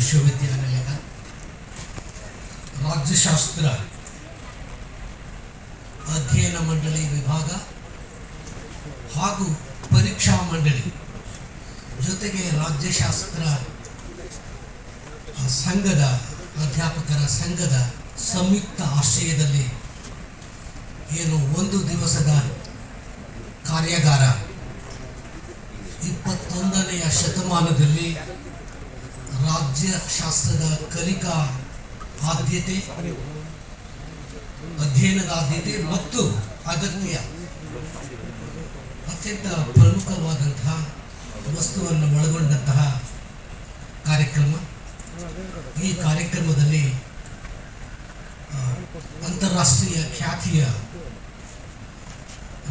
ವಿಶ್ವವಿದ್ಯಾನಿಲಯದ ರಾಜ್ಯಶಾಸ್ತ್ರ ಅಧ್ಯಯನ ಮಂಡಳಿ ವಿಭಾಗ ಹಾಗೂ ಪರೀಕ್ಷಾ ಮಂಡಳಿ ಜೊತೆಗೆ ರಾಜ್ಯಶಾಸ್ತ್ರ ಸಂಘದ, ಅಧ್ಯಾಪಕರ ಸಂಘದ ಸಂಯುಕ್ತ ಆಶ್ರಯದಲ್ಲಿ ಏನು ಒಂದು ದಿವಸದ ಕಾರ್ಯಾಗಾರ? ಇಪ್ಪತ್ತೊಂದನೆಯ ಶತಮಾನದಲ್ಲಿ ರಾಜ್ಯಶಾಸ್ತ್ರದ ಕಲಿಕಾ ಆದ್ಯತೆ ಅಧ್ಯಯನದ ಆದ್ಯತೆ ಮತ್ತು ಅಗತ್ಯ ಅತ್ಯಂತ ಪ್ರಮುಖವಾದಂತಹ ವಸ್ತುವನ್ನು ಒಳಗೊಂಡಂತಹ ಕಾರ್ಯಕ್ರಮ ಈ ಕಾರ್ಯಕ್ರಮದಲ್ಲಿ ಆ, ಅಂತಾರಾಷ್ಟ್ರೀಯ ಖ್ಯಾತಿಯ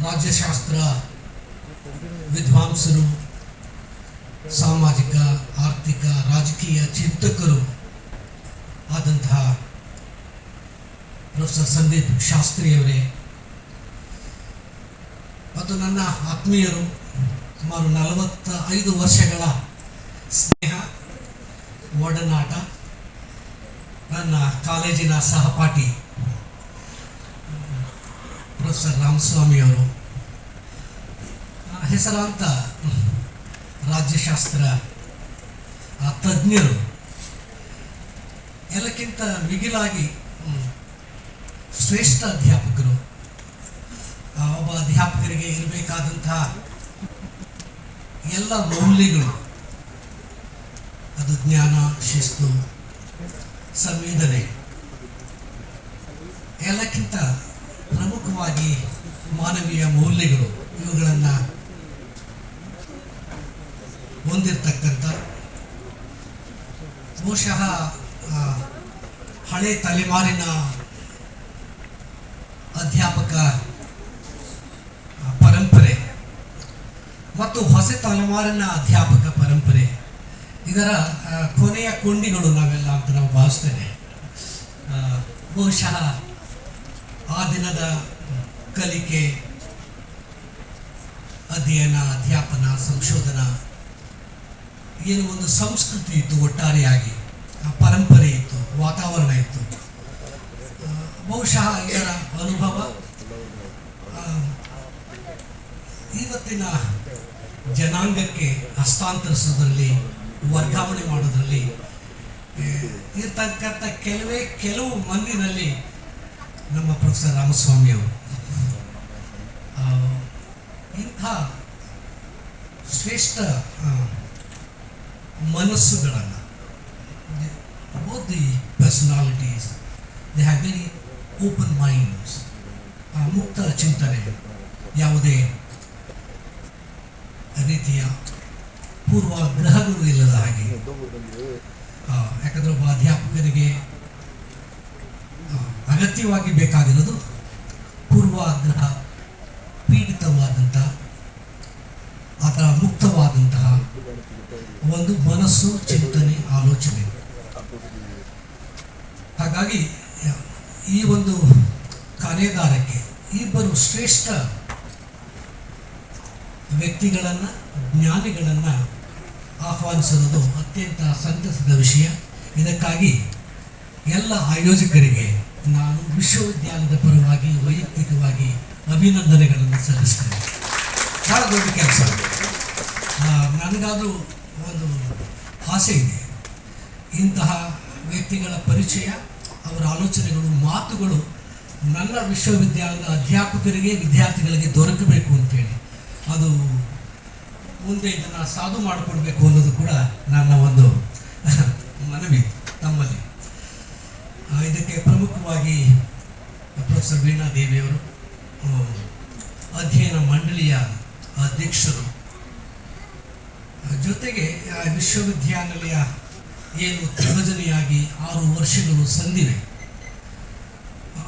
ರಾಜ್ಯಶಾಸ್ತ್ರ ವಿದ್ವಾಂಸರು ಸಾಮಾಜಿಕ ಆರ್ಥಿಕ ರಾಜಕೀಯ ಚಿಂತಕರು ಆದಂತಹ ಪ್ರೊಫೆಸರ್ ಸಂದೀಪ್ ಶಾಸ್ತ್ರಿಯವರೇ ಮತ್ತು ನನ್ನ ಆತ್ಮೀಯರು ಸುಮಾರು ನಲವತ್ತ ಐದು ವರ್ಷಗಳ ಸ್ನೇಹ ಒಡನಾಟ ನನ್ನ ಕಾಲೇಜಿನ ಸಹಪಾಠಿ ಪ್ರೊಫೆಸರ್ ರಾಮಸ್ವಾಮಿ ಅವರು ಆ, ಹೆಸರಾಂತ ರಾಜ್ಯಶಾಸ್ತ್ರ ಆ, ತಜ್ಞರು ಎಲ್ಲಕ್ಕಿಂತ ಮಿಗಿಲಾಗಿ ಶ್ರೇಷ್ಠ ಅಧ್ಯಾಪಕರು. ಒಬ್ಬ ಅಧ್ಯಾಪಕರಿಗೆ ಇರಬೇಕಾದಂತಹ ಎಲ್ಲ ಮೌಲ್ಯಗಳು ಅದು ಜ್ಞಾನ ಶಿಸ್ತು ಸಂವೇದನೆ ಎಲ್ಲಕ್ಕಿಂತ ಪ್ರಮುಖವಾಗಿ ಮಾನವೀಯ ಮೌಲ್ಯಗಳು ಇವುಗಳನ್ನು ಹೊಂದಿರತಕ್ಕಂಥ ಬಹುಶಃ ಹಳೆ ತಲೆಮಾರಿನ ಅಧ್ಯಾಪಕ ಪರಂಪರೆ ಮತ್ತು ಹೊಸ ತಲೆಮಾರಿನ ಅಧ್ಯಾಪಕ ಪರಂಪರೆ. ಇದರ ಕೊನೆಯ ಕೊಂಡಿಗಳು ನಾವೆಲ್ಲ ಅಂತ ನಾವು ಭಾವಿಸ್ತೇನೆ ಬಹುಶಃ ಆ ದಿನದ ಕಲಿಕೆ, ಅಧ್ಯಯನ, ಅಧ್ಯಾಪನ, ಸಂಶೋಧನಾ ಏನು ಒಂದು ಸಂಸ್ಕೃತಿ ಇತ್ತು ಒಟ್ಟಾರೆಯಾಗಿ ಪರಂಪರೆ ಇತ್ತು ವಾತಾವರಣ ಇತ್ತು. ಬಹುಶಃ ಇದರ ಅನುಭವ ಇವತ್ತಿನ ಜನಾಂಗಕ್ಕೆ ಹಸ್ತಾಂತರಿಸೋದ್ರಲ್ಲಿ ವರ್ಗಾವಣೆ ಮಾಡೋದ್ರಲ್ಲಿ ಇರ್ತಕ್ಕಂಥ ಕೆಲವೇ ಕೆಲವು ಮಂದಿನಲ್ಲಿ ನಮ್ಮ ಪ್ರೊಫೆಸರ್ ರಾಮಸ್ವಾಮಿ ಅವರು. ಆ, ಇಂಥ ಶ್ರೇಷ್ಠ ಮನಸ್ಸುಗಳನ್ನು. Both the personalities they have very open minds ಮುಕ್ತ ಚಿಂತನೆ ಯಾವುದೇ ರೀತಿಯ ಪೂರ್ವಾಗ್ರಹಗಳು ಇಲ್ಲದ ಹಾಗೆ. ಯಾಕಂದ್ರೆ ಒಬ್ಬ ಅಧ್ಯಾಪಕರಿಗೆ ಅಗತ್ಯವಾಗಿ ಬೇಕಾಗಿರೋದು ಪೂರ್ವಾಗ್ರಹ ಒಂದು ಮನಸ್ಸು, ಚಿಂತನೆ, ಆಲೋಚನೆ. ಹಾಗಾಗಿ, ಈ ಒಂದು ಕಾರ್ಯಾಗಾರಕ್ಕೆ ಇಬ್ಬರು ಶ್ರೇಷ್ಠ ವ್ಯಕ್ತಿಗಳನ್ನು, ಜ್ಞಾನಿಗಳನ್ನು ಆಹ್ವಾನಿಸಿರೋದು ಅತ್ಯಂತ ಸಂತಸದ ವಿಷಯ. ಇದಕ್ಕಾಗಿ ಎಲ್ಲ ಆಯೋಜಕರಿಗೆ ನಾನು ವಿಶ್ವವಿದ್ಯಾಲಯದ ಪರವಾಗಿ ವೈಯಕ್ತಿಕವಾಗಿ ಅಭಿನಂದನೆಗಳನ್ನು ಸಲ್ಲಿಸ್ತೇನೆ. ಬಹಳ ದೊಡ್ಡ ಕೆಲಸ. ನನಗಾದರೂ ಒಂದು ಆಸೆ ಇದೆ. ಇಂತಹ ವ್ಯಕ್ತಿಗಳ ಪರಿಚಯ, ಅವರ ಆಲೋಚನೆಗಳು, ಮಾತುಗಳು ನನ್ನ ವಿಶ್ವವಿದ್ಯಾಲಯದ ಅಧ್ಯಾಪಕರಿಗೆ, ವಿದ್ಯಾರ್ಥಿಗಳಿಗೆ ದೊರಕಬೇಕು ಅಂತೇಳಿ. ಅದು ಮುಂದೆ ಇದನ್ನು ಸಾಧು ಮಾಡಿಕೊಡ್ಬೇಕು ಅನ್ನೋದು ಕೂಡ ನನ್ನ ಒಂದು ಮನವಿ, ತಮ್ಮಲ್ಲಿ. ಇದಕ್ಕೆ ಪ್ರಮುಖವಾಗಿ ಪ್ರೊಫೆಸರ್ ವೀಣಾ ದೇವಿಯವರು ಅಧ್ಯಯನ ಮಂಡಳಿಯ ಅಧ್ಯಕ್ಷರು ಜೊತೆಗೆ ಆ, ವಿಶ್ವವಿದ್ಯಾನಿಲಯ ಏನು ಯೋಜನೆಯಾಗಿ ಆರು ವರ್ಷಗಳು ಸಂದಿವೆ.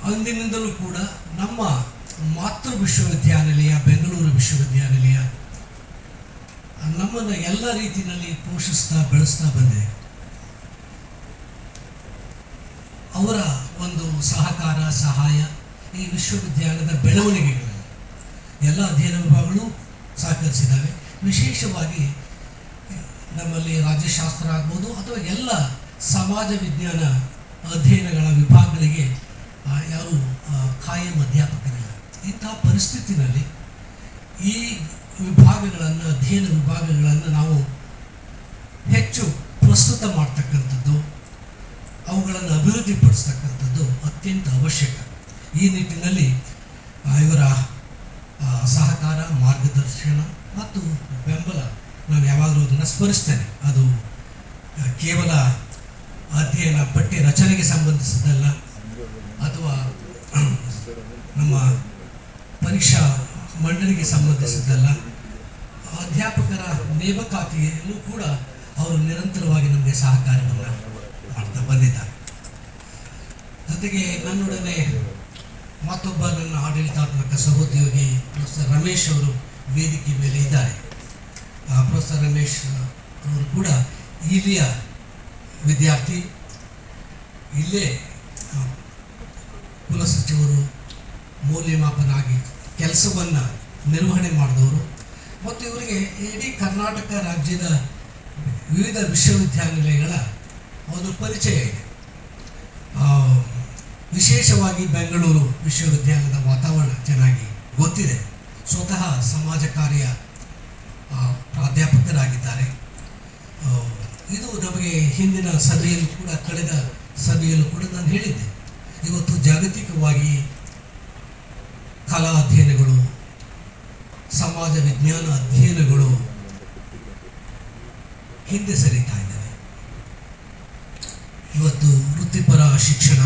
ಅಂದಿನಿಂದಲೂ ಕೂಡ ನಮ್ಮ ಮಾತೃ ವಿಶ್ವವಿದ್ಯಾನಿಲಯ ಬೆಂಗಳೂರು ವಿಶ್ವವಿದ್ಯಾನಿಲಯ ನಮ್ಮನ್ನು ಎಲ್ಲ ರೀತಿಯಲ್ಲಿ ಪೋಷಿಸ್ತಾ ಬೆಳೆಸ್ತಾ ಬಂದಿದೆ. ಅವರ ಒಂದು ಸಹಕಾರ ಸಹಾಯ ಈ ವಿಶ್ವವಿದ್ಯಾಲಯದ ಬೆಳವಣಿಗೆಗಳಲ್ಲಿ ಎಲ್ಲ ಅಧ್ಯಯನ ವಿಭಾಗಗಳು ಸಹಕರಿಸಿದ್ದಾವೆ. ವಿಶೇಷವಾಗಿ ನಮ್ಮಲ್ಲಿ ರಾಜ್ಯಶಾಸ್ತ್ರ ಆಗ್ಬೋದು ಅಥವಾ ಎಲ್ಲ ಸಮಾಜ ವಿಜ್ಞಾನ ಅಧ್ಯಯನಗಳ ವಿಭಾಗಗಳಿಗೆ ಯಾರು ಕಾಯಂ ಅಧ್ಯಾಪಕರಿಲ್ಲ. ಇಂತಹ ಪರಿಸ್ಥಿತಿನಲ್ಲಿ ಈ ವಿಭಾಗಗಳನ್ನು, ಅಧ್ಯಯನ ವಿಭಾಗಗಳನ್ನು ನಾವು ಹೆಚ್ಚು ಪ್ರಸ್ತುತ ಮಾಡ್ತಕ್ಕಂಥದ್ದು, ಅವುಗಳನ್ನು ಅಭಿವೃದ್ಧಿಪಡಿಸ್ತಕ್ಕಂಥದ್ದು ಅತ್ಯಂತ ಅವಶ್ಯಕ. ಈ ನಿಟ್ಟಿನಲ್ಲಿ ಇವರ ಸಹಕಾರ, ಮಾರ್ಗದರ್ಶನ ಮತ್ತು ಬೆಂಬಲ ನಾನು ಯಾವಾಗಲೂ ಅದನ್ನು ಸ್ಮರಿಸ್ತೇನೆ. ಅದು ಕೇವಲ ಅಧ್ಯಯನ, ಪಠ್ಯ ರಚನೆಗೆ ಸಂಬಂಧಿಸಿದ್ದಲ್ಲ, ಅಥವಾ ನಮ್ಮ ಪರೀಕ್ಷಾ ಮಂಡಳಿಗೆ ಸಂಬಂಧಿಸಿದ್ದಲ್ಲ, ಅಧ್ಯಾಪಕರ ನೇಮಕಾತಿಯಲ್ಲೂ ಕೂಡ ಅವರು ನಿರಂತರವಾಗಿ ನಮಗೆ ಸಹಕಾರವನ್ನು ಮಾಡ್ತಾ ಬಂದಿದ್ದಾರೆ. ಜೊತೆಗೆ ನನ್ನೊಡನೆ ಮತ್ತೊಬ್ಬ ನನ್ನ ಆಡಳಿತಾತ್ಮಕ ಸಹೋದ್ಯೋಗಿ ಪ್ರೊಫೆಸರ್ ರಮೇಶ್ ಅವರು ವೇದಿಕೆ ಮೇಲೆ ಇದ್ದಾರೆ. ಪ್ರೊಫೆಸರ್ ರಮೇಶ್ ಅವರು ಕೂಡ ಇಲ್ಲಿಯ ವಿದ್ಯಾರ್ಥಿ. ಇಲ್ಲೇ ಆ, ಕುಲಸಚಿವರು ಮೌಲ್ಯಮಾಪನ ಆಗಿ ಕೆಲಸವನ್ನು ನಿರ್ವಹಣೆ ಮಾಡಿದವರು. ಮತ್ತು ಇವರಿಗೆ ಇಡೀ ಕರ್ನಾಟಕ ರಾಜ್ಯದ ವಿವಿಧ ವಿಶ್ವವಿದ್ಯಾನಿಲಯಗಳ ಒಂದು ಪರಿಚಯ ಇದೆ. ವಿಶೇಷವಾಗಿ ಬೆಂಗಳೂರು ವಿಶ್ವವಿದ್ಯಾಲಯದ ವಾತಾವರಣ ಚೆನ್ನಾಗಿ ಗೊತ್ತಿದೆ. ಸ್ವತಃ ಸಮಾಜ ಕಾರ್ಯ ಪ್ರಾಧ್ಯಾಪಕರಾಗಿದ್ದಾರೆ. ಇದು ನಮಗೆ ಹಿಂದಿನ ಸಭೆಯಲ್ಲೂ ಕೂಡ ಕಳೆದ ಸಭೆಯಲ್ಲೂ ಕೂಡ ನಾನು ಹೇಳಿದ್ದೆ. ಇವತ್ತು ಜಾಗತಿಕವಾಗಿ ಕಲಾ ಅಧ್ಯಯನಗಳು ಸಮಾಜ ವಿಜ್ಞಾನ ಅಧ್ಯಯನಗಳು ಹಿಂದೆ ಸರಿತಾ ಇದ್ದಾವೆ. ಇವತ್ತು ವೃತ್ತಿಪರ ಶಿಕ್ಷಣ,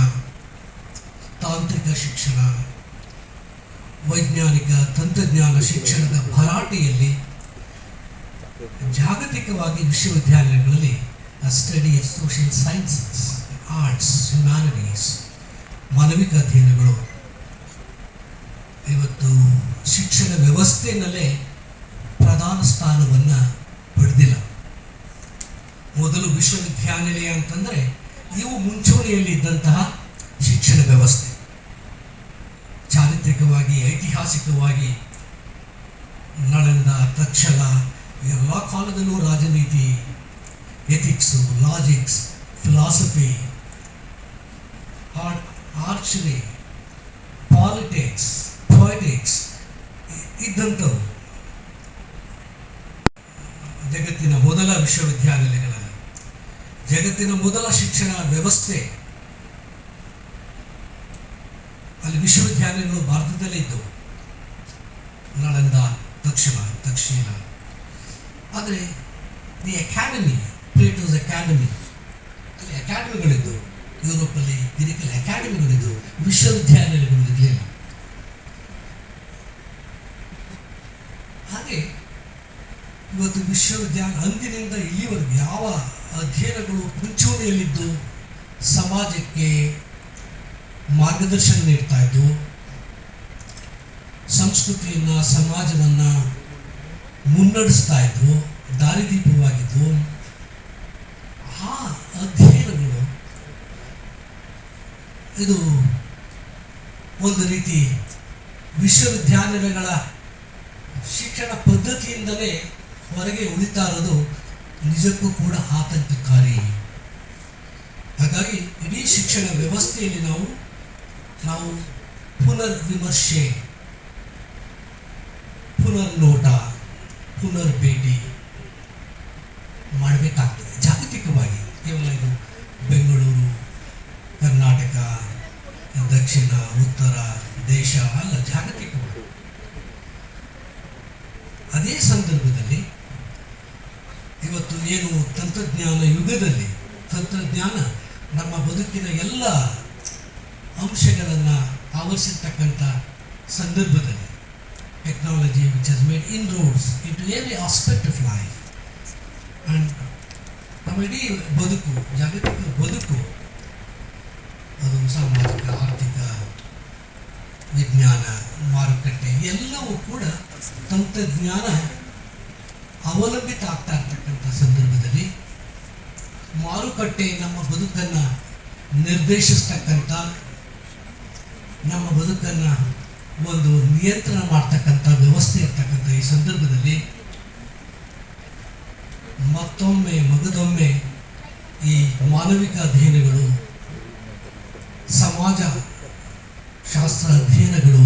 ತಾಂತ್ರಿಕ ಶಿಕ್ಷಣ, ವೈಜ್ಞಾನಿಕ ತಂತ್ರಜ್ಞಾನ ಶಿಕ್ಷಣದ ಭರಾಟೆಯಲ್ಲಿ ಜಾಗತಿಕವಾಗಿ ವಿಶ್ವವಿದ್ಯಾಲಯಗಳಲ್ಲಿ study social sciences arts humanities ಮಾನವಿಕ ಅಧ್ಯಯನಗಳು. ಇವತ್ತು ಶಿಕ್ಷಣ ವ್ಯವಸ್ಥೆಯಲ್ಲೇ ಪ್ರಧಾನ ಸ್ಥಾನವನ್ನು ಪಡೆದಿಲ್ಲ. ಮೊದಲು ವಿಶ್ವವಿದ್ಯಾನಿಲಯ ಅಂತಂದರೆ ಇವು ಮುಂಚೂಣಿಯಲ್ಲಿ ಇದ್ದಂತಹ ಶಿಕ್ಷಣ ವ್ಯವಸ್ಥೆ. ಚಾರಿತ್ರಿಕವಾಗಿ, ಐತಿಹಾಸಿಕವಾಗಿ, ನಳಂದ ತಕ್ಷಲ ಎಲ್ಲ ಕಾಲದಲ್ಲೂ ರಾಜನೀತಿ ethics logics philosophy archery politics poetics ಇದ್ದಂಥವು. ಜಗತ್ತಿನ ಮೊದಲ ವಿಶ್ವವಿದ್ಯಾನಿಲಯಗಳಲ್ಲಿ ಜಗತ್ತಿನ ಮೊದಲ ಶಿಕ್ಷಣ ವ್ಯವಸ್ಥೆ ಅಲ್ಲಿ ವಿಶ್ವವಿದ್ಯಾಲಯಗಳು ಭಾರತದಲ್ಲೇ ಇದ್ದವು. ನಳಂದ, ದಕ್ಷಿಣ ದಕ್ಷಿಣ. ಆದರೆ ದಿ ಅಕಾಡೆಮಿ ಪ್ಲೇಟೋಸ್ ಅಕಾಡೆಮಿ ಅಲ್ಲಿ ಅಕಾಡೆಮಿಗಳಿದ್ದವು ಯುರೋಪಲ್ಲಿ ಗ್ರೀಕಲ್ಲಿ ಅಕಾಡೆಮಿಗಳಿದ್ದು ವಿಶ್ವವಿದ್ಯಾಲಯಗಳು ಇರಲಿಲ್ಲ. ಹಾಗೆ, ಇವತ್ತು ವಿಶ್ವವಿದ್ಯಾಲಯ ಅಂದಿನಿಂದ ಇಲ್ಲಿವರೆಗೂ ಯಾವ ಅಧ್ಯಯನಗಳು ಮುಂಚೂಣಿಯಲ್ಲಿದ್ದು, ಸಮಾಜಕ್ಕೆ ಮಾರ್ಗದರ್ಶನ ನೀಡ್ತಾ ಇದ್ದು, ಸಂಸ್ಕೃತಿಯನ್ನು, ಸಮಾಜವನ್ನು ಮುನ್ನಡೆಸ್ತಾ ಇದ್ರು ದಾರಿದೀಪವಾಗಿದ್ದು ಆ ಅಧ್ಯಯನಗಳು ಇದು ಒಂದು ರೀತಿ ವಿಶ್ವವಿದ್ಯಾನಿಲಯಗಳ ಶಿಕ್ಷಣ ಪದ್ಧತಿಯಿಂದಲೇ ಹೊರಗೆ ಉಳಿತಾ ಇರೋದು ನಿಜಕ್ಕೂ ಕೂಡ ಆತಂಕಕಾರಿ. ಹಾಗಾಗಿ ಇಡೀ ಶಿಕ್ಷಣ ವ್ಯವಸ್ಥೆಯಲ್ಲಿ ನಾವು ನಾವು ಪುನರ್ ವಿಮರ್ಶೆ ಪುನರ್ನೋಟ. ಪುನರ್ ಭೇಟಿ ಮಾಡಬೇಕಾಗ್ತದೆ. ಜಾಗತಿಕವಾಗಿ ಕೇವಲ ಇದು ಬೆಂಗಳೂರು, ಕರ್ನಾಟಕ, ದಕ್ಷಿಣ, ಉತ್ತರ ದೇಶ ಅಲ್ಲ, ಜಾಗತಿಕವಾಗಿ. ಅದೇ ಸಂದರ್ಭದಲ್ಲಿ ಇವತ್ತು ಏನು ತಂತ್ರಜ್ಞಾನ ಯುಗದಲ್ಲಿ, ತಂತ್ರಜ್ಞಾನ ನಮ್ಮ ಬದುಕಿನ ಎಲ್ಲ ಅಂಶಗಳನ್ನು ಆವರಿಸಿರ್ತಕ್ಕಂಥ ಸಂದರ್ಭದಲ್ಲಿ technology which has made inroads into every aspect of life. And ನಮ್ಮ ಬದುಕು ಜಾಗತಿಕ ಬದುಕು ಅದು ಸಾಮಾಜಿಕ ಆರ್ಥಿಕ ವಿಜ್ಞಾನ ಮಾರುಕಟ್ಟೆ ಎಲ್ಲವೂ ಕೂಡ ತಂತ್ರಜ್ಞಾನ ಅವಲಂಬಿತ ಆಗ್ತಾ ಇರ್ತಕ್ಕಂಥ ಸಂದರ್ಭದಲ್ಲಿ ಮಾರುಕಟ್ಟೆ ನಮ್ಮ ಬದುಕನ್ನು ನಿರ್ದೇಶಿಸ್ತಕ್ಕಂಥ ನಮ್ಮ ಬದುಕನ್ನು ಒಂದು ನಿಯಂತ್ರಣ ಮಾಡ್ತಕ್ಕಂಥ ವ್ಯವಸ್ಥೆ ಇರ್ತಕ್ಕಂಥ ಈ ಸಂದರ್ಭದಲ್ಲಿ ಮತ್ತೊಮ್ಮೆ ಮಗದೊಮ್ಮೆ ಈ ಮಾನವಿಕ ಅಧ್ಯಯನಗಳು, ಸಮಾಜ ಶಾಸ್ತ್ರ ಅಧ್ಯಯನಗಳು,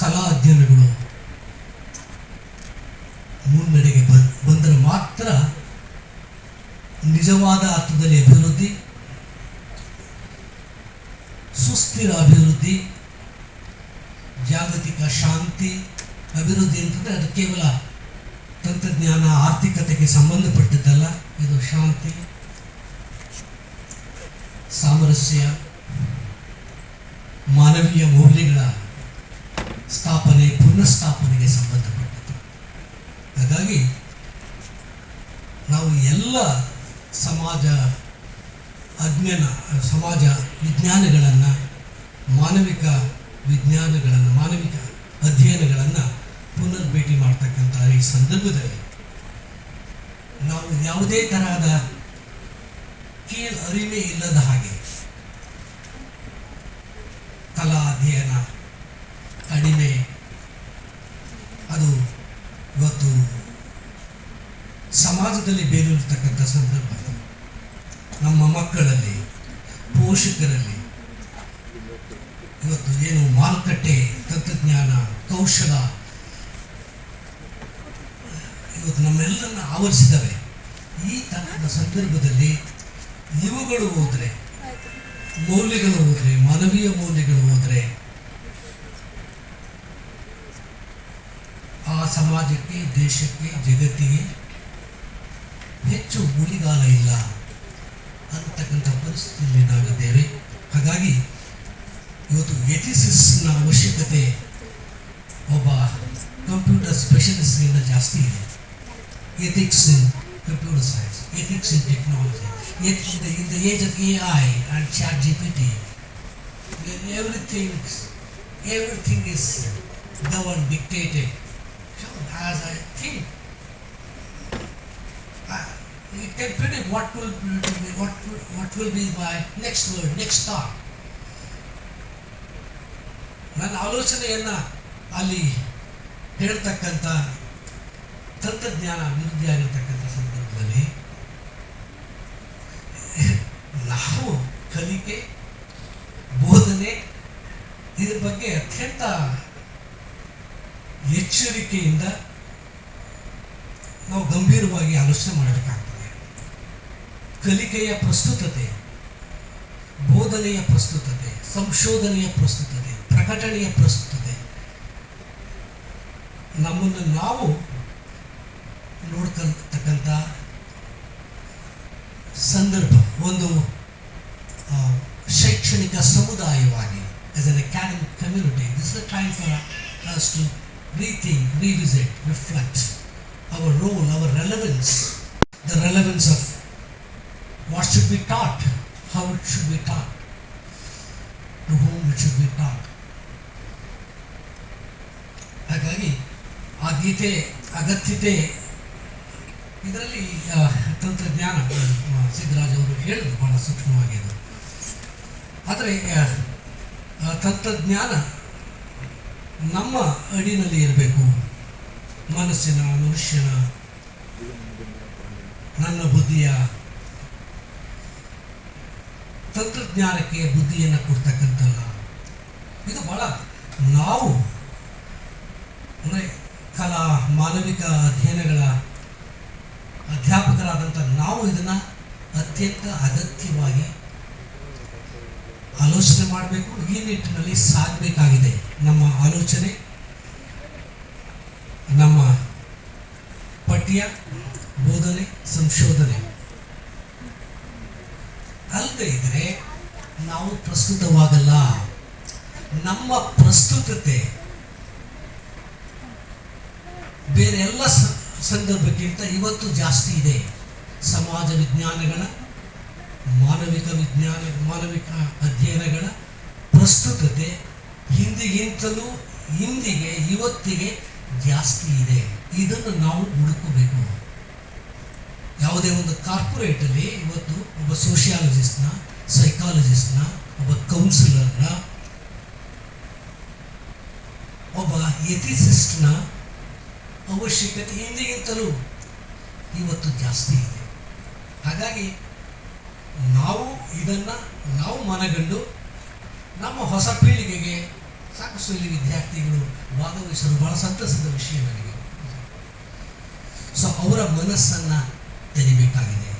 ಕಲಾ ಅಧ್ಯಯನಗಳು ಮುನ್ನಡೆಗೆ ಬಂದ, ಬಂದರೆ ಮಾತ್ರ ನಿಜವಾದ ಅರ್ಥದಲ್ಲಿ ಅಭಿವೃದ್ಧಿ, ಸುಸ್ಥಿರ ಅಭಿವೃದ್ಧಿ ಶಾಂತಿ, ಅಭಿವೃದ್ಧಿ ಅಂತಂದರೆ ಅದು ಕೇವಲ ತಂತ್ರಜ್ಞಾನ, ಆರ್ಥಿಕತೆಗೆ ಸಂಬಂಧಪಟ್ಟಿದ್ದಲ್ಲ. ಇದು ಶಾಂತಿ, ಸಾಮರಸ್ಯ, ಮಾನವೀಯ ಮೌಲ್ಯಗಳ ಸ್ಥಾಪನೆ, ಪುನಃಸ್ಥಾಪನೆಗೆ ಸಂಬಂಧಪಟ್ಟದ್ದು. ಹಾಗಾಗಿ ನಾವು ಎಲ್ಲ ಸಮಾಜ ಅಜ್ಞಾನ, ಸಮಾಜ ವಿಜ್ಞಾನಗಳನ್ನು, ಮಾನವಿಕ ವಿಜ್ಞಾನಗಳನ್ನು, ಮಾನವಿಕ ಅಧ್ಯಯನಗಳನ್ನು ಪುನರ್ ಭೇಟಿ ಮಾಡ್ತಕ್ಕಂಥ ಈ ಸಂದರ್ಭದಲ್ಲಿ ನಾವು ಯಾವುದೇ ತರಹದ ಕೀಳ್ ಅರಿವೆ ಇಲ್ಲದ ಹಾಗೆ ಕಲಾ ಅಧ್ಯಯನ ಕಡಿಮೆ, ಅದು ಇವತ್ತು ಸಮಾಜದಲ್ಲಿ ಬೇರೂರ್ತಕ್ಕಂಥ ಸಂದರ್ಭ. ನಮ್ಮ ಮಕ್ಕಳಲ್ಲಿ, ಪೋಷಕರಲ್ಲಿ ಇವತ್ತು ಏನು ಮಾರುಕಟ್ಟೆ ತಂತ್ರಜ್ಞಾನ ಕೌಶಲ, ಇವತ್ತು ನಮ್ಮೆಲ್ಲರನ್ನ ಆವರಿಸಿದ್ದಾವೆ ಈ ತರಹದ ಸಂದರ್ಭದಲ್ಲಿ ಇವುಗಳು ಹೋದರೆ, ಮೌಲ್ಯಗಳು ಹೋದರೆ, ಮಾನವೀಯ ಮೌಲ್ಯಗಳು ಹೋದರೆ, ಆ ಸಮಾಜಕ್ಕೆ, ದೇಶಕ್ಕೆ, ಜಗತ್ತಿಗೆ ಹೆಚ್ಚು ಉಳಿಗಾಲ ಇಲ್ಲ ಅಂತಕ್ಕಂಥ ಪರಿಸ್ಥಿತಿಯಲ್ಲಿ ನಾವಿದ್ದೇವೆ. ಹಾಗಾಗಿ ಇವತ್ತು ಎಥಿಸಿಸ್ನ ಅವಶ್ಯಕತೆ ಒಬ್ಬ ಕಂಪ್ಯೂಟರ್ ಸ್ಪೆಷಲಿಸ್ಟ್ಗಿಂತ ಜಾಸ್ತಿ ಇದೆ ethics in computer science ethics in technology in the age of A I and chat G P T everything everything is govern dictated as I think uh, it can predict what will be, what will- what will be my next word, next thought. ನನ್ನ ಆಲೋಚನೆಯನ್ನ ಅಲ್ಲಿ ಹೇಳ್ತಕ್ಕಂಥ ತಂತ್ರಜ್ಞಾನ ಅಭಿವೃದ್ಧಿ ಆಗಿರ್ತಕ್ಕಂಥ ಸಂದರ್ಭದಲ್ಲಿ ನಾವು ಕಲಿಕೆ, ಬೋಧನೆ ಇದ್ರ ಬಗ್ಗೆ ಅತ್ಯಂತ ಎಚ್ಚರಿಕೆಯಿಂದ ನಾವು ಗಂಭೀರವಾಗಿ ಆಲೋಚನೆ ಮಾಡಬೇಕಾಗ್ತದೆ. ಕಲಿಕೆಯ ಪ್ರಸ್ತುತತೆ, ಬೋಧನೆಯ ಪ್ರಸ್ತುತತೆ, ಸಂಶೋಧನೆಯ ಪ್ರಸ್ತುತತೆ, ಪ್ರಕಟಣೆಯ ಪ್ರಸ್ತುತತೆ ನಮ್ಮನ್ನು ನಾವು ನೋಡ್ಕೊಳ್ತಕ್ಕಂಥ ಸಂದರ್ಭ ಒಂದು ಆ, ಶೈಕ್ಷಣಿಕ ಸಮುದಾಯವಾಗಿ as an academic community this is time for us to rethink, revisit, reflect our role, our relevance, the relevance of what should be taught, how it should be taught, to whom it should be taught. ಹಾಗಾಗಿ ಆ ಗೀತೆ ಅಗತ್ಯತೆ, ಇದರಲ್ಲಿ ತಂತ್ರಜ್ಞಾನ ಸಿದ್ದರಾಜ್ ಅವರು ಹೇಳಿದ್ರು, ಬಹಳ ಸೂಕ್ಷ್ಮವಾಗಿ ಅದು. ಆದರೆ ತಂತ್ರಜ್ಞಾನ ನಮ್ಮ ಅಡಿನಲ್ಲಿ ಇರಬೇಕು. ಮನಸ್ಸಿನ, ಮನುಷ್ಯನ, ನನ್ನ ಬುದ್ಧಿಯ. ತಂತ್ರಜ್ಞಾನಕ್ಕೆ ಬುದ್ಧಿಯನ್ನು ಕೊಡ್ತಕ್ಕಂಥಲ್ಲ. ಇದು ಬಹಳ ನಾವು, ಅಂದರೆ ಕಲಾ ಮಾನವಿಕ ಅಧ್ಯಯನಗಳ ಅಧ್ಯಾಪಕರಾದಂಥ ನಾವು ಇದನ್ನು ಅತ್ಯಂತ ಅಗತ್ಯವಾಗಿ ಆಲೋಚನೆ ಮಾಡಬೇಕು. ಈ ನಿಟ್ಟಿನಲ್ಲಿ ಸಾಗಬೇಕಾಗಿದೆ ನಮ್ಮ ಆಲೋಚನೆ, ನಮ್ಮ ಪಠ್ಯ, ಬೋಧನೆ, ಸಂಶೋಧನೆ. ಅಲ್ಲದೆ ಇದ್ರೆ ನಾವು ಪ್ರಸ್ತುತವಾಗಲ್ಲ. ನಮ್ಮ ಪ್ರಸ್ತುತತೆ ಬೇರೆ ಎಲ್ಲ ಸಂದರ್ಭಕ್ಕಿಂತ ಇವತ್ತು ಜಾಸ್ತಿ ಇದೆ. ಸಮಾಜ ವಿಜ್ಞಾನಗಳ, ಮಾನವಿಕ ವಿಜ್ಞಾನ, ಮಾನವಿಕ ಅಧ್ಯಯನಗಳ ಪ್ರಸ್ತುತತೆ ಹಿಂದಿಗಿಂತಲೂ ಇಂದಿಗೆ ಇವತ್ತಿಗೆ ಜಾಸ್ತಿ ಇದೆ. ಇದನ್ನು ನಾವು ಹುಡುಕಬೇಕು. ಯಾವುದೇ ಒಂದು ಕಾರ್ಪೊರೇಟಲ್ಲಿ ಇವತ್ತು ಒಬ್ಬ ಸೋಷಿಯಾಲಜಿಸ್ಟ್ನ, ಸೈಕಾಲಜಿಸ್ಟ್ನ, ಒಬ್ಬ ಕೌನ್ಸಿಲರ್ನ, ಒಬ್ಬ ಎಥಿಸಿಸ್ಟ್ನ ಅವಶ್ಯಕತೆ ಹಿಂದಿಗಿಂತಲೂ ಇವತ್ತು ಜಾಸ್ತಿ ಇದೆ. ಹಾಗಾಗಿ ನಾವು ಇದನ್ನು ನಾವು ಮನಗಂಡು ನಮ್ಮ ಹೊಸ ಪೀಳಿಗೆಗೆ ಸಾಕಷ್ಟು ಇಲ್ಲಿ ವಿದ್ಯಾರ್ಥಿಗಳು ಭಾಗವಹಿಸಲು ಬಹಳ ಸಂತಸದ ವಿಷಯ ನನಗೆ. ಸೊ ಅವರ ಮನಸ್ಸನ್ನು ತೆರಿಬೇಕಾಗಿದೆ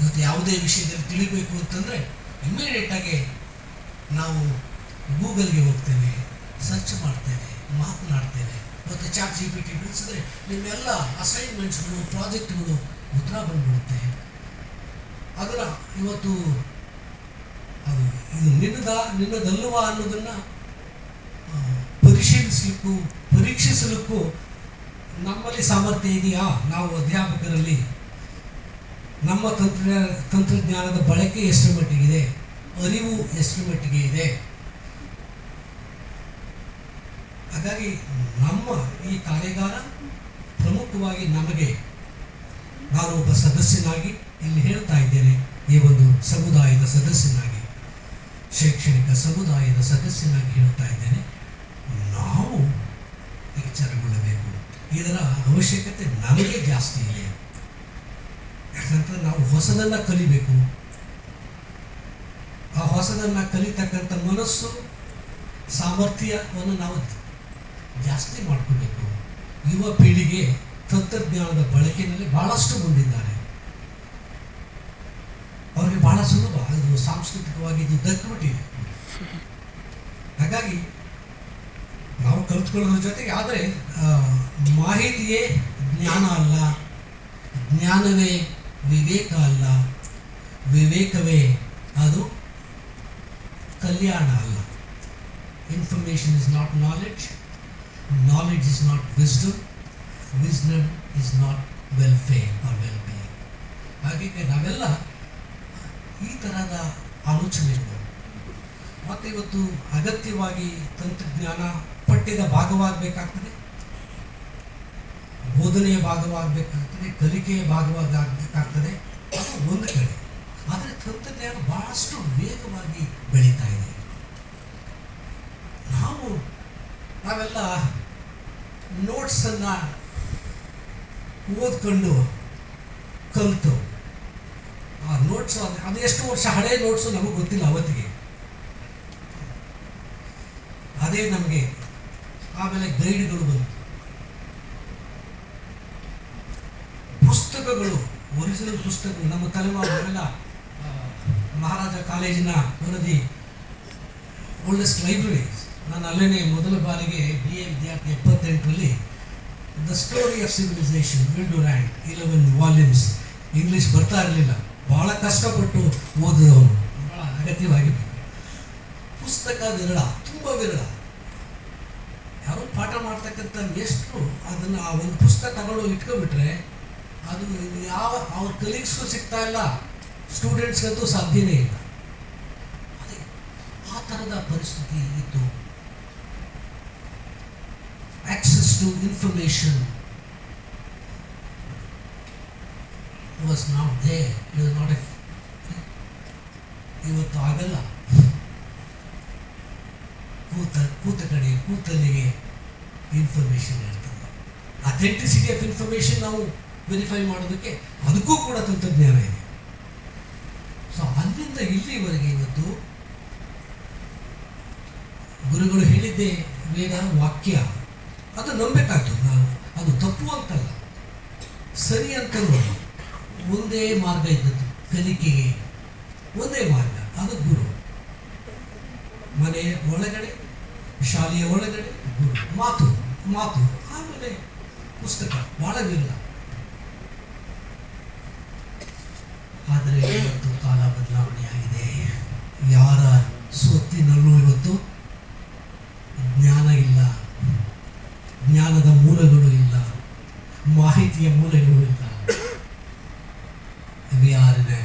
ಇವತ್ತು ಯಾವುದೇ ವಿಷಯದಲ್ಲಿ ತಿಳಿಬೇಕು ಅಂತಂದರೆ ಇಮ್ಮಿಡಿಯೇಟಾಗಿ ನಾವು ಗೂಗಲ್ಗೆ ಹೋಗ್ತೇವೆ ಸರ್ಚ್ ಮಾಡ್ತೇವೆ, ಮಾತನಾಡ್ತೇವೆ. ಮತ್ತು ಚಾಟ್ ಜಿ ಪಿ ಟಿ ಬಿಡಿಸಿದ್ರೆ ನಿಮ್ಮೆಲ್ಲ ಅಸೈನ್ಮೆಂಟ್ಸ್ಗಳು ಪ್ರಾಜೆಕ್ಟ್ಗಳು ಉತ್ತರ ಬಂದ್ಬಿಡುತ್ತೆ. ಅದರ ಇವತ್ತು ಅದು ಇದು ನಿನ್ನದ, ನಿನ್ನದಲ್ಲವ ಅನ್ನೋದನ್ನು ಪರಿಶೀಲಿಸಲಿಕ್ಕೂ, ಪರೀಕ್ಷಿಸಲಿಕ್ಕೂ ನಮ್ಮಲ್ಲಿ ಸಾಮರ್ಥ್ಯ ಇದೆಯಾ? ನಾವು ಅಧ್ಯಾಪಕರಲ್ಲಿ ನಮ್ಮ ತಂತ್ರ, ತಂತ್ರಜ್ಞಾನದ ಬಳಕೆ ಎಷ್ಟರ ಮಟ್ಟಿಗಿದೆ ಅರಿವು ಎಷ್ಟರ ಮಟ್ಟಿಗೆ ಇದೆ? ಹಾಗಾಗಿ ನಮ್ಮ ಈ ಕಾರ್ಯಾಗಾರ ಪ್ರಮುಖವಾಗಿ ನಮಗೆ ನಾನು ಒಬ್ಬ ಸದಸ್ಯನಾಗಿ ಇಲ್ಲಿ ಹೇಳ್ತಾ ಇದ್ದೇನೆ. ಈ ಒಂದು ಸಮುದಾಯದ ಸದಸ್ಯನಾಗಿ, ಶೈಕ್ಷಣಿಕ ಸಮುದಾಯದ ಸದಸ್ಯನಾಗಿ ಹೇಳ್ತಾ ಇದ್ದೇನೆ. ನಾವು ಎಚ್ಚರಗೊಳ್ಳಬೇಕು ಇದರ ಅವಶ್ಯಕತೆ ನಮಗೆ ಜಾಸ್ತಿ ಇದೆ. ಯಾಕಂದ್ರೆ ನಾವು ಹೊಸದನ್ನು ಕಲಿಬೇಕು. ಆ ಹೊಸದನ್ನು ಕಲಿತಕ್ಕಂಥ ಮನಸ್ಸು, ಸಾಮರ್ಥ್ಯವನ್ನು ನಾವು ಜಾಸ್ತಿ ಮಾಡಿಕೊಳ್ಬೇಕು. ಯುವ ಪೀಳಿಗೆ ತಂತ್ರಜ್ಞಾನದ ಬಳಕೆಯಲ್ಲಿ ಬಹಳಷ್ಟು ಮುಂದಿದ್ದಾರೆ. ಅವರಿಗೆ ಬಹಳ ಸುಲಭ. ಅದು ಸಾಂಸ್ಕೃತಿಕವಾಗಿ ಇದು ದಕ್ಕಿಬಿಟ್ಟಿದೆ ಹಾಗಾಗಿ ನಾವು ಕಲ್ತ್ಕೊಳ್ಳೋದ್ರ ಜೊತೆಗೆ ಆದರೆ ಮಾಹಿತಿಯೇ ಜ್ಞಾನ ಅಲ್ಲ. ಜ್ಞಾನವೇ ವಿವೇಕ ಅಲ್ಲ. ವಿವೇಕವೇ ಅದು ಕಲ್ಯಾಣ ಅಲ್ಲ. Information is not knowledge knowledge is not wisdom, wisdom is not welfare or well being ಹಾಗೆ ನಾವೆಲ್ಲ ಈ ಥರದ ಆಲೋಚನೆಗಳು ಮತ್ತು ಇವತ್ತು ಅಗತ್ಯವಾಗಿ ತಂತ್ರಜ್ಞಾನ ಪಠ್ಯದ ಭಾಗವಾಗಬೇಕಾಗ್ತದೆ ಬೋಧನೆಯ ಭಾಗವಾಗಬೇಕಾಗ್ತದೆ ಕಲಿಕೆಯ ಭಾಗವಾಗಬೇಕಾಗ್ತದೆ ಅದು ಒಂದು ಕಡೆ. ಆದರೆ ತಂತ್ರಜ್ಞಾನ ಬಹಳಷ್ಟು ವೇಗವಾಗಿ ಬೆಳೀತಾ ಇದೆ. ನಾವು ನಾವೆಲ್ಲ ನೋಟ್ಸನ್ನು ಓದ್ಕೊಂಡು ಕಲಿತು. ಆ ನೋಟ್ಸ್ ಅದು ಎಷ್ಟು ವರ್ಷ ಹಳೆ ನೋಟ್ಸು ನಮಗೆ ಗೊತ್ತಿಲ್ಲ ಅವತ್ತಿಗೆ. ಅದೇ ನಮಗೆ ಆಮೇಲೆ ಗೈಡ್ಗಳು ಬಂತು. ಪುಸ್ತಕಗಳು ಒರಿಜಿನಲ್ ಪುಸ್ತಕ ನಮ್ಮ ತಲೆಮಾರು ಅವೆಲ್ಲ ಮಹಾರಾಜ ಕಾಲೇಜಿನ ವರದಿ ಓಲ್ಡೆಸ್ಟ್ ಲೈಬ್ರರೀಸ್ ನಾನು ಅಲ್ಲೇನೆ ಮೊದಲ ಬಾರಿಗೆ ಬಿ ಎ ವಿದ್ಯಾರ್ಥಿ ಎಪ್ಪತ್ತೆಂಟರಲ್ಲಿ the story of civilization Will Durant eleven volumes English ಬರ್ತಾ ಇರಲಿಲ್ಲ. ಬಹಳ ಕಷ್ಟಪಟ್ಟು ಓದಿದವನು. ಭಾಳ ಅಗತ್ಯವಾಗಿ ಪುಸ್ತಕ ವಿರಳ, ತುಂಬ ವಿರಳ. ಯಾರೋ ಪಾಠ ಮಾಡ್ತಕ್ಕಂಥ ಎಷ್ಟು ಅದನ್ನು ಆ ಒಂದು ಪುಸ್ತಕ ತಗೊಂಡು ಇಟ್ಕೊಂಡ್ಬಿಟ್ರೆ ಅದು ಯಾವ, ಅವ್ರ ಕಲೀಗ್ಸ್ಗೂ ಸಿಗ್ತಾ ಇಲ್ಲ. ಸ್ಟೂಡೆಂಟ್ಸ್ಗಂತೂ ಸಾಧ್ಯನೇ ಇಲ್ಲ. ಅದೇ, ಆ ಥರದ ಪರಿಸ್ಥಿತಿ ಇತ್ತು. Access to information was not they it not A ಇವತ್ತು ಆಗಲ್ಲ ಕೂತ ಕೂತ ಕಡೆ ಕೂತಲ್ಲಿಗೆ ಇನ್ಫಾರ್ಮೇಷನ್ ಇರ್ತದೆ. ಅಥೆಂಟಿಸಿಟಿ ಆಫ್ ಇನ್ಫಾರ್ಮೇಷನ್ ನಾವು ವೆರಿಫೈ ಮಾಡೋದಕ್ಕೆ ಅದಕ್ಕೂ ಕೂಡ ತಂತ್ರಜ್ಞಾನ ಇದೆ. ಸೊ ಅಲ್ಲಿಂದ ಇಲ್ಲಿವರೆಗೆ ಇವತ್ತು ಗುರುಗಳು ಹೇಳಿದ್ದೆ ವೇದ ವಾಕ್ಯ. ಅದು ನಂಬಬೇಕಾಗ್ತದೆ ನಾನು ಅದು ತಪ್ಪು ಅಂತಲ್ಲ. ಸರಿ ಅಂತಲ್ಲ ಒಂದೇ ಮಾರ್ಗ ಇದ್ದದ್ದು ಕಲಿಕೆಗೆ. ಒಂದೇ ಮಾರ್ಗ, ಅದು ಗುರು. ಮನೆಯ ಒಳಗಡೆ, ಶಾಲೆಯ ಒಳಗಡೆ, ಗುರು. ಮಾತು ಮಾತು. ಆಮೇಲೆ ಪುಸ್ತಕ. ಬಾಳವಿಲ್ಲ ಆದರೆ ಇವತ್ತು ಕಾಲ ಬದಲಾವಣೆಯಾಗಿದೆ ಯಾರ ಸ್ವತ್ತಿನಲ್ಲೂ ಇವತ್ತು ಜ್ಞಾನ ಇಲ್ಲ. ಜ್ಞಾನದ ಮೂಲಗಳು ಇಲ್ಲ ಮಾಹಿತಿಯ ಮೂಲಗಳು ಇಲ್ಲ we are in a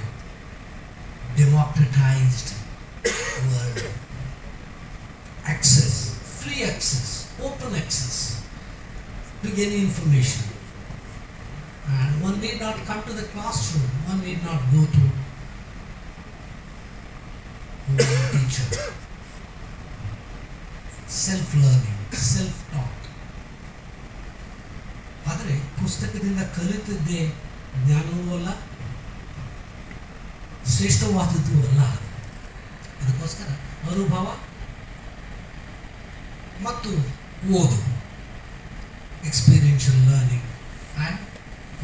democratized world access, free access, open access to any information. And one need not come to the classroom, one need not go to one teacher. Self learning, self taught. ಆದರೆ ಪುಸ್ತಕದಿಂದ ಕಲಿತದ್ದೇ ಜ್ಞಾನವೂ ಅಲ್ಲ, ಶ್ರೇಷ್ಠವಾದದ್ದು ಅಲ್ಲ. ಅದಕ್ಕೋಸ್ಕರ ಅನುಭವ ಮತ್ತು ಓದು. Experiential learning and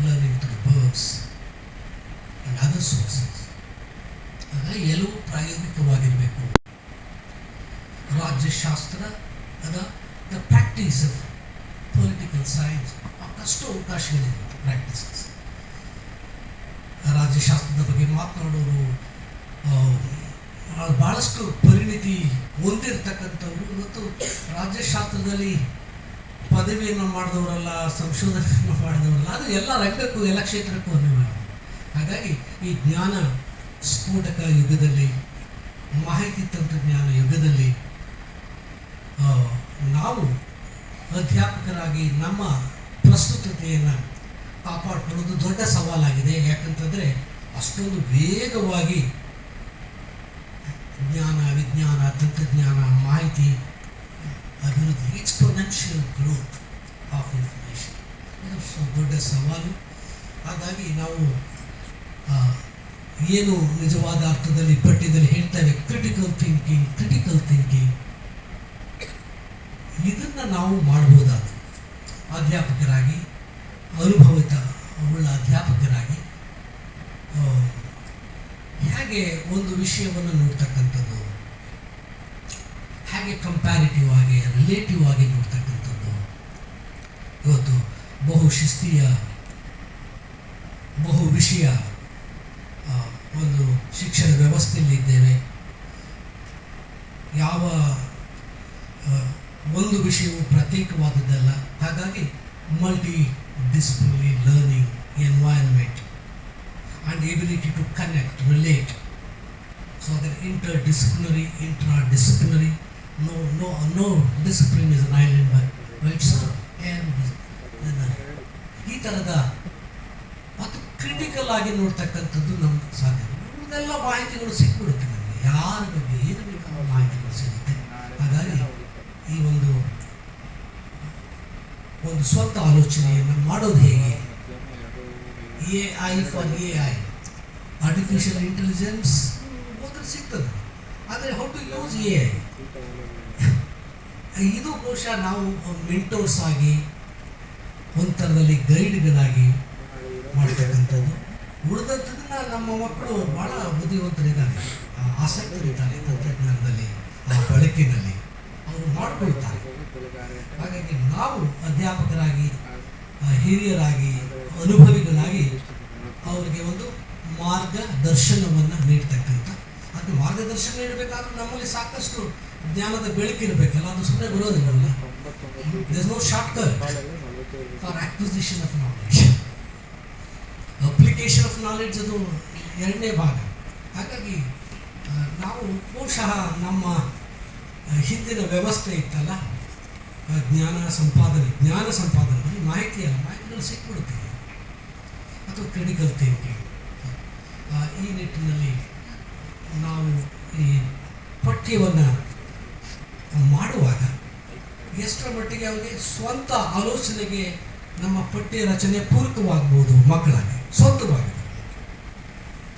learning through birds and other sources ಅಂದರೆ ಎಲ್ಲವೂ ಪ್ರಾಯೋಗಿಕವಾಗಿರಬೇಕು. ರಾಜ್ಯಶಾಸ್ತ್ರ ಅದ the practice of political science ಸಾಕಷ್ಟು ಅವಕಾಶಗಳಿವೆ ಪ್ರಾಕ್ಟೀಸಸ್ ರಾಜ್ಯಶಾಸ್ತ್ರದ ಬಗ್ಗೆ ಮಾತನಾಡೋರು ಭಾಳಷ್ಟು ಪರಿಣಿತಿ ಹೊಂದಿರತಕ್ಕಂಥವ್ರು. ಮತ್ತು ರಾಜ್ಯಶಾಸ್ತ್ರದಲ್ಲಿ ಪದವಿಯನ್ನು ಮಾಡಿದವರಲ್ಲ, ಸಂಶೋಧನೆಯನ್ನು ಮಾಡಿದವರಲ್ಲ ಅದು ಎಲ್ಲ ರಂಗಕ್ಕೂ, ಎಲ್ಲ ಕ್ಷೇತ್ರಕ್ಕೂ ಅನ್ವಯ ಹಾಗಾಗಿ ಈ ಜ್ಞಾನ ಸ್ಫೋಟಕ ಯುಗದಲ್ಲಿ, ಮಾಹಿತಿ ತಂತ್ರಜ್ಞಾನ ಯುಗದಲ್ಲಿ ನಾವು ಅಧ್ಯಾಪಕರಾಗಿ ನಮ್ಮ ಪ್ರಸ್ತುತತೆಯನ್ನು ಕಾಪಾಡ್ಕೊಳ್ಳೋದು ದೊಡ್ಡ ಸವಾಲಾಗಿದೆ. ಯಾಕಂತಂದರೆ ಅಷ್ಟೊಂದು ವೇಗವಾಗಿ ಜ್ಞಾನ ವಿಜ್ಞಾನ, ತಂತ್ರಜ್ಞಾನ, ಮಾಹಿತಿ, ಅಭಿವೃದ್ಧಿ ಎಕ್ಸ್ಪೊನೆನ್ಷಿಯಲ್ ಗ್ರೋತ್ ಆಫ್ ಇನ್ಫಾರ್ಮೇಷನ್ ಇದು ದೊಡ್ಡ ಸವಾಲು. ಹಾಗಾಗಿ ನಾವು ಏನು ನಿಜವಾದ ಅರ್ಥದಲ್ಲಿ, ಪಠ್ಯದಲ್ಲಿ ಹೇಳ್ತೇವೆ ಕ್ರಿಟಿಕಲ್ ಥಿಂಕಿಂಗ್ ಕ್ರಿಟಿಕಲ್ ಥಿಂಕಿಂಗ್ ಇದನ್ನು ನಾವು ಮಾಡ್ಬೋದಾದ ಅಧ್ಯಾಪಕರಾಗಿ, ಅನುಭವಿತ ಉಳ್ಳ ಅಧ್ಯಾಪಕರಾಗಿ ಹೇಗೆ ಒಂದು ವಿಷಯವನ್ನು ನೋಡ್ತಕ್ಕಂಥದ್ದು, ಹೇಗೆ ಕಂಪ್ಯಾರಿಟಿವ್ ಆಗಿ ರಿಲೇಟಿವ್ ಆಗಿ ನೋಡ್ತಕ್ಕಂಥದ್ದು. ಇವತ್ತು ಬಹು ಶಿಸ್ತೀಯ, ಬಹು ವಿಷಯ ಒಂದು ಶಿಕ್ಷಣ ವ್ಯವಸ್ಥೆಯಲ್ಲಿದ್ದೇವೆ ಯಾವ ಒಂದು ವಿಷಯವು ಪ್ರತ್ಯೇಕವಾದದ್ದಲ್ಲ, ಹಾಗಾಗಿ multidisciplinary learning environment and ability to connect relate so ಅದರ interdisciplinary intradisciplinary no no no discipline is an island by right sir ಈ ಥರದ ಮತ್ತು ಕ್ರಿಟಿಕಲ್ ಆಗಿ ನೋಡ್ತಕ್ಕಂಥದ್ದು ನಮ್ಗೆ ಸಾಧ್ಯ ಎಲ್ಲ ಮಾಹಿತಿಗಳು ಸಿಕ್ಬಿಡುತ್ತೆ ನಮಗೆ. ಯಾರ ಬಗ್ಗೆ, ಏನು ಬೇಕಾದ ಮಾಹಿತಿಗಳು ಸಿಗುತ್ತೆ. ಹಾಗಾಗಿ ಈ ಒಂದು ಒಂದು ಸ್ವಂತ ಆಲೋಚನೆಯನ್ನು ಮಾಡೋದು ಹೇಗೆ? A I for A I artificial intelligence ಹೋದ್ರೆ ಸಿಗ್ತದೆ. ಆದರೆ how to use A I ಇದು ಬಹುಶಃ ನಾವು ಮೆಂಟೋರ್ಸ್ ಆಗಿ ಒಂಥರದಲ್ಲಿ ಗೈಡ್ಗಳಾಗಿ ಮಾಡ್ತಕ್ಕಂಥದ್ದು. ಉಳಿದಂಥದನ್ನ ನಮ್ಮ ಮಕ್ಕಳು ಭಾಳ ಬುದ್ಧಿವಂತರಿದ್ದಾರೆ. ಆಸಕ್ತರಿದ್ದಾರೆ ತಂತ್ರಜ್ಞಾನದಲ್ಲಿ, ಆ ಬಳಕೆಯಲ್ಲಿ. ಅವರು ಮಾಡ್ಕೊಳ್ತಾರೆ ಹಾಗಾಗಿ ನಾವು ಅಧ್ಯಾಪಕರಾಗಿ ಹಿರಿಯರಾಗಿ, ಅನುಭವಿಗಳಾಗಿ ಅವರಿಗೆ ಒಂದು ಮಾರ್ಗದರ್ಶನವನ್ನು ನೀಡ್ತಕ್ಕಂಥ ಅದು ಮಾರ್ಗದರ್ಶನ ನೀಡಬೇಕಾದ್ರೆ ನಮ್ಮಲ್ಲಿ ಸಾಕಷ್ಟು ಜ್ಞಾನದ ಬೆಳಕಿರಬೇಕಲ್ಲ ಅದು ಸುಮ್ಮನೆ ಬರೋದಿಲ್ಲ no shortcut for acquisition of knowledge application of knowledge ಅದು ಎರಡನೇ ಭಾಗ. ಹಾಗಾಗಿ ನಾವು ಬಹುಶಃ ನಮ್ಮ ಹಿಂದಿನ ವ್ಯವಸ್ಥೆ ಇತ್ತಲ್ಲ? ಜ್ಞಾನ ಸಂಪಾದನೆ ಜ್ಞಾನ ಸಂಪಾದನೆ ಬರೀ ಮಾಹಿತಿಯಲ್ಲ ಮಾಹಿತಿಗಳು ಸಿಕ್ಬಿಡುತ್ತೆ. ಅಥವಾ ಕ್ರಿಟಿಕಲ್ ಥಿಂಕಿಂಗ್ ಈ ನಿಟ್ಟಿನಲ್ಲಿ ನಾವು ಈ ಪಠ್ಯವನ್ನು ಮಾಡುವಾಗ ಎಷ್ಟರ ಮಟ್ಟಿಗೆ ಅವರಿಗೆ ಸ್ವಂತ ಆಲೋಚನೆಗೆ ನಮ್ಮ ಪಠ್ಯ ರಚನೆ ಪೂರಕವಾಗ್ಬೋದು ಮಕ್ಕಳಾಗಿ. ಸ್ವಂತವಾಗಿ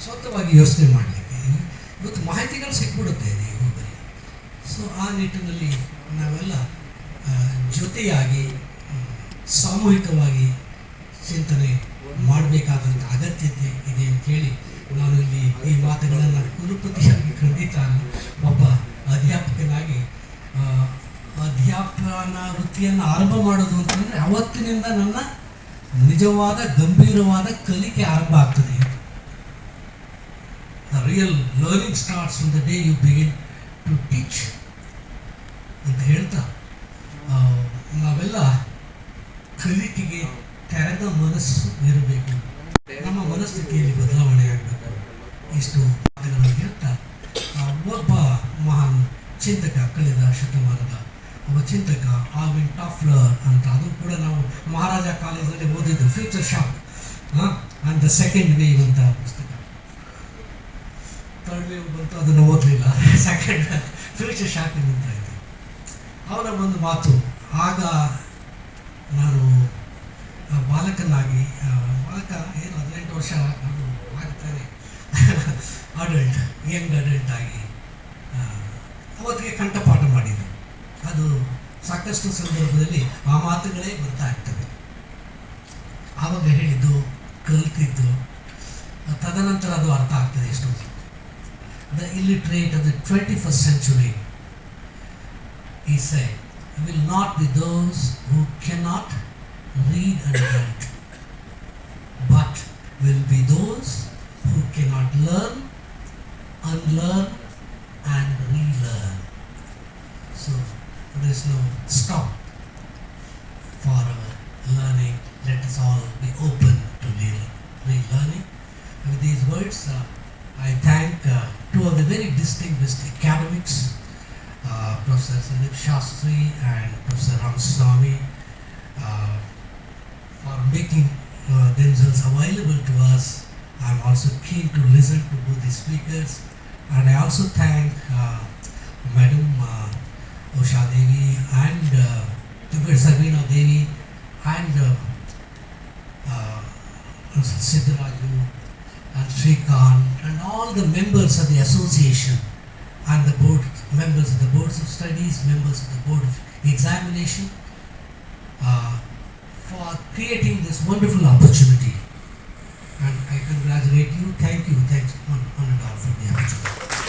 ಸ್ವಂತವಾಗಿ ಯೋಚನೆ ಮಾಡಲಿಕ್ಕೆ ಇವತ್ತು ಮಾಹಿತಿಗಳು ಸಿಕ್ಬಿಡುತ್ತೆ ಸೊ ಆ ನಿಟ್ಟಿನಲ್ಲಿ ನಾವೆಲ್ಲ ಜೊತೆಯಾಗಿ ಸಾಮೂಹಿಕವಾಗಿ ಚಿಂತನೆ ಮಾಡಬೇಕಾದಂಥ ಅಗತ್ಯತೆ ಇದೆ ಅಂತೇಳಿ ನಾನು ಇಲ್ಲಿ ಈ ಮಾತುಗಳನ್ನು ಕುಲಪತಿಯಾಗಿ ಖಂಡಿತ. ಒಬ್ಬ ಅಧ್ಯಾಪಕನಾಗಿ ಅಧ್ಯಾಪನ ವೃತ್ತಿಯನ್ನು ಆರಂಭ ಮಾಡೋದು ಅಂತಂದರೆ ಅವತ್ತಿನಿಂದ ನನ್ನ ನಿಜವಾದ, ಗಂಭೀರವಾದ ಕಲಿಕೆ ಆರಂಭ ಆಗ್ತದೆ the real learning starts on the day you begin to teach ಅಂತ ಹೇಳ್ತಾ ನಾವೆಲ್ಲ ಕಲಿಕೆಗೆ ತೆರೆದ ಮನಸ್ಸು ಇರಬೇಕು. ನಮ್ಮ ಮನಸ್ಥಿತಿಯಲ್ಲಿ ಬದಲಾವಣೆ ಆಗಬೇಕು. ಇಷ್ಟು ಹೇಳ್ತಾ ಒಬ್ಬ ಮಹಾನ್ ಚಿಂತಕ ಕಳೆದ ಶತಮಾನದ, ಒಬ್ಬ ಚಿಂತಕ ಆವಿನ್ ಟಾಫ್ಲರ್ ಅಂತ, ಅದು ಕೂಡ ನಾವು ಮಹಾರಾಜ ಕಾಲೇಜಲ್ಲಿ ಓದಿದ್ದು, ಫ್ಯೂಚರ್ ಶಾಕ್ ಅಂತ ದ ಸೆಕೆಂಡ್ ವೇವ್ ಅಂತ ಪುಸ್ತಕ. ಥರ್ಡ್ ವೇವ್ ಬಂತು, ಅದನ್ನು ಓದಲಿಲ್ಲ. ಸೆಕೆಂಡ್, ಫ್ಯೂಚರ್ ಶಾಕ್ ಇದೆ ಅವರ ಒಂದು ಮಾತು. ಆಗ ನಾನು ಬಾಲಕನಾಗಿ ಬಾಲಕ ಏನು, ಹದಿನೆಂಟು ವರ್ಷ ನಾನು ಆಗ್ತಾನೆ ಅಡಲ್ಟ್ ಯಂಗ್ ಅಡಲ್ಟ್ ಆಗಿ ಅವತ್ತಿಗೆ ಕಂಠಪಾಠ ಮಾಡಿದರು ಅದು ಸಾಕಷ್ಟು ಸಂದರ್ಭದಲ್ಲಿ ಆ ಮಾತುಗಳೇ ಇರ್ತವೆ. ಆವಾಗ ಹೇಳಿದ್ದು, ಕಲ್ತಿದ್ದು, ತದನಂತರ ಅದು ಅರ್ಥ ಆಗ್ತದೆ ಎಷ್ಟು. ದ ಇಲ್ಲಿಟ್ರೇಟ್ ಅದು twenty first century He said, "It will not be those who cannot read and write, but will be those who cannot learn, unlearn, and relearn. So there is no stop for our learning. Let us all be open to relearning. With these words, uh, I thank uh, two of the very distinguished academics Professor Sandeep Shastri and Professor Ramaswamy. Uh, for making uh, themselves available to us. I'm also keen to listen to both the speakers, and I also thank uh, Madam uh, Usha Devi and uh, Dr. Sabina Devi and uh, uh, Siddharaju and Srikant and all the members of the association and the board members of the boards of studies, members of the board of examination, uh, for creating this wonderful opportunity. And I congratulate you. Thank you. Thanks on on and all for the opportunity.